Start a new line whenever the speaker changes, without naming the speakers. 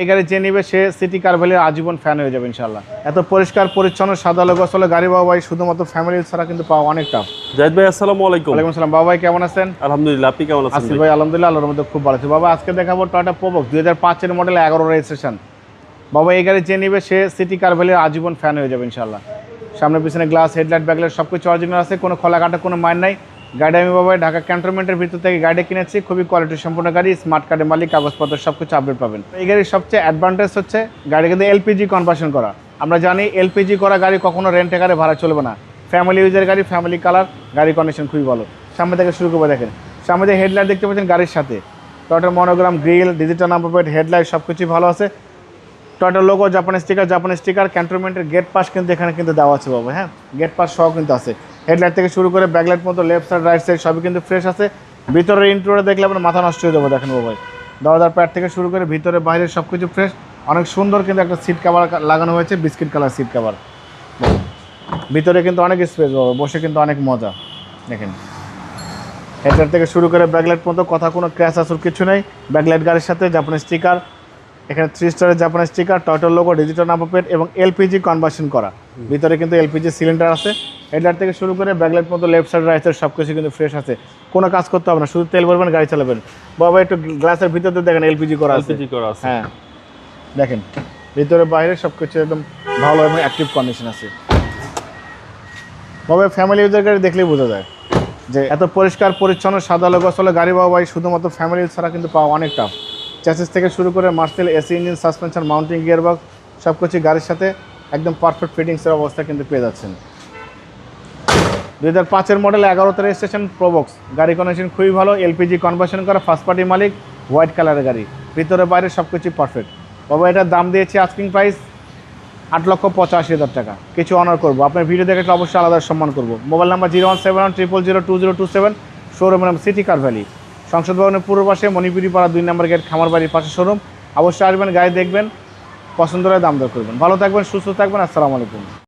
এই গাড়ি যে নিবে সে সিটি কার ভ্যালির আজীবন ফ্যান হয়ে যাবে ইনশাল্লাহ এত পরিষ্কার পরিচ্ছন্ন সাদা লোক আসলে গাড়ি বাবা ভাই শুধুমাত্র ফ্যামিলি ছাড়া কিন্তু পাওয়া অনেক টাফ
জাহিদ ভাই আসসালামু আলাইকুম।
ওয়ালাইকুম আসসালাম। বাবা ভাই কেমন আছেন?
আলহামদুলিল্লাহ আপনি কেমন আছেন?
আসিফ
ভাই?
আলহামদুলিল্লাহ আল্লাহর মধ্যে খুব ভালো আছে। বাবা আজকে দেখাবো টয়টা প্রোবক্স দুই হাজার পাঁচের মডেল এগারো রেজিস্ট্রেশন বাবা এই গাড়ি যে নিবে সে সিটি কার ভ্যালির আজীবন ফ্যান হয়ে যাবে ইনশাল্লাহ সামনে পিছনে গ্লাস হেডলাইট ব্যাকলাইট সব কিছু অরিজিনাল আছে কোনো খোলা কাটা কোনো মাইন নাই। গাড়ি আমি বাবা ঢাকা ক্যান্টনমেন্টের ভিতর থেকে গাড়ি কিনেছি, খুবই কোয়ালিটি সম্পূর্ণ গাড়ি স্মার্ট কার্ডের মালিক, কাগজপত্র সব কিছু আপডেট পাবেন এই গাড়ির সবচেয়ে অ্যাডভান্টেজ হচ্ছে গাড়ি কিন্তু এলপিজি কনভার্সন করা। আমরা জানি এলপিজি করা গাড়ি কখনো রেন্টে গাড়ি ভাড়া চলবে না। ফ্যামিলি ইউজের গাড়ি ফ্যামিলি কালার গাড়ি কন্ডিশন খুবই ভালো। সামনে থেকে শুরু করে দেখেন। সামনে যে হেডলাইট দেখতে পাচ্ছেন গাড়ির সাথে। টয়টার monogram grill digital number plate headlight সব কিছুই ভালো আছে। টয়টার লোগো জাপানি স্টিকার জাপানি স্টিকার ক্যান্টনমেন্টের গেট পাস কিন্তু এখানে কিন্তু দেওয়া আছে বাবু হ্যাঁ? গেট পাস সহ কিন্তু আছে। হেডলাইট থেকে শুরু করে ব্যাকলাইট মতো লেফট সাইড রাইট সাইড সবই কিন্তু ফ্রেশ আছে। ভিতরের ইন্টুরে দেখলে আপনার মাথা নষ্ট হয়ে যাবে, দেখেন বাবু দরজার প্যাড থেকে শুরু করে ভিতরে বাইরে সব কিছু ফ্রেশ অনেক সুন্দর কিন্তু একটা সিট কাভার লাগানো হয়েছে বিস্কিট কালার সিট কাভার ভিতরে কিন্তু অনেক স্পেস পাবো বসে কিন্তু অনেক মজা। দেখেন। হেডলাইট থেকে শুরু করে ব্যাকলাইট পর্যন্ত, কথা কোনো ক্র্যাশ আসুর কিছু নেই। ব্যাকলাইট গাড়ির সাথে জাপানি স্টিকার এখানে থ্রি স্টারের জাপানি স্টিকার টয়টার লোগো ডিজিটাল নাম্বার প্লেট এবং এলপিজি কনভার্সন করা। ভিতরে কিন্তু এলপিজি সিলিন্ডার আছে। হেডলাইট থেকে শুরু করে ব্যাকলাইট পর্যন্ত লেফট সাইড রাইট সাইড সব কিছু কিন্তু ফ্রেশ আছে। কোনো কাজ করতে হবে না শুধু তেল ভরবেন গাড়ি চালাবেন। বাবা একটু গ্লাসের ভিতরে দেখেন এলপিজি করা আছে।
এলপিজি করা আছে।
হ্যাঁ। দেখেন ভিতরে বাইরে সব কিছু একদম ভালো এবং অ্যাক্টিভ কন্ডিশন আছে। বাবা ফ্যামিলি ইউজার গাড়ি দেখলেই বোঝা যায় যে এত পরিষ্কার পরিচ্ছন্ন সাদা লোক আসলে গাড়ি বাবা ভাই শুধুমাত্র ফ্যামিলি ছাড়া কিন্তু পাওয়া অনেক টাফ চ্যাসিস থেকে শুরু করে Marcel AC engine suspension mounting gearbox সব কিছু গাড়ির সাথে একদম পারফেক্ট ফিটিংসের অবস্থা কিন্তু পেয়ে যাচ্ছেন। দুই হাজার পাঁচের মডেল এগারোতে রেজিস্ট্রেশন প্রোবক্স গাড়ি কন্ডিশন খুবই ভালো এলপিজি কনভার্সন করা ফার্স্ট পার্টি মালিক হোয়াইট কালারের গাড়ি। ভিতরে বাইরে সব কিছুই পারফেক্ট বাবা এটার দাম দিয়েছি আস্কিং প্রাইস আট লক্ষ পঁচাশি হাজার টাকা। কিছু অনার করব। আপনার ভিডিও দেখে অবশ্যই আলাদা সম্মান করব। Mobile number zero one seven one triple zero two zero two seven showroom নাম সিটি কার ভ্যালি সংসদ ভবনের পূর্ব পাশে মণিপুরি পাড়া দুই নম্বর গেট খামার বাড়ির পাশে শোরুম। অবশ্যই আসবেন, গায়ে দেখবেন, পছন্দ হলে দাম দর করবেন। ভালো থাকবেন, সুস্থ থাকবেন, আসসালামু আলাইকুম।